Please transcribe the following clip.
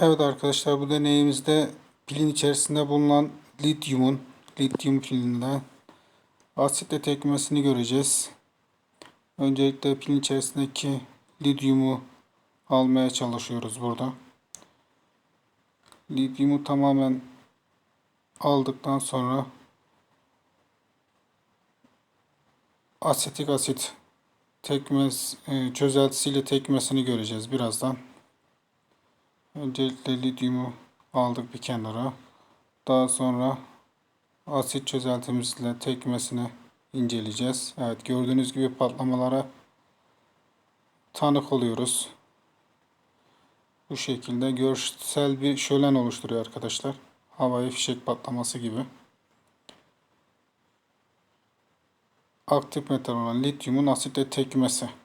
Evet arkadaşlar bu deneyimizde pilin içerisinde bulunan lityumun lityum pilinden asitle tepkimesini göreceğiz. Öncelikle pilin içerisindeki lityumu almaya çalışıyoruz burada. Lityumu tamamen aldıktan sonra asetik asit tekmes e, çözeltisiyle tekmesini göreceğiz birazdan. Öncelikle lityumu aldık bir kenara. Daha sonra asit çözeltimizle tekmesini inceleyeceğiz. Evet gördüğünüz gibi patlamalara tanık oluyoruz. Bu şekilde görsel bir şölen oluşturuyor arkadaşlar. Havai fişek patlaması gibi. Aktif metal olan lityumun asitle tekmesi.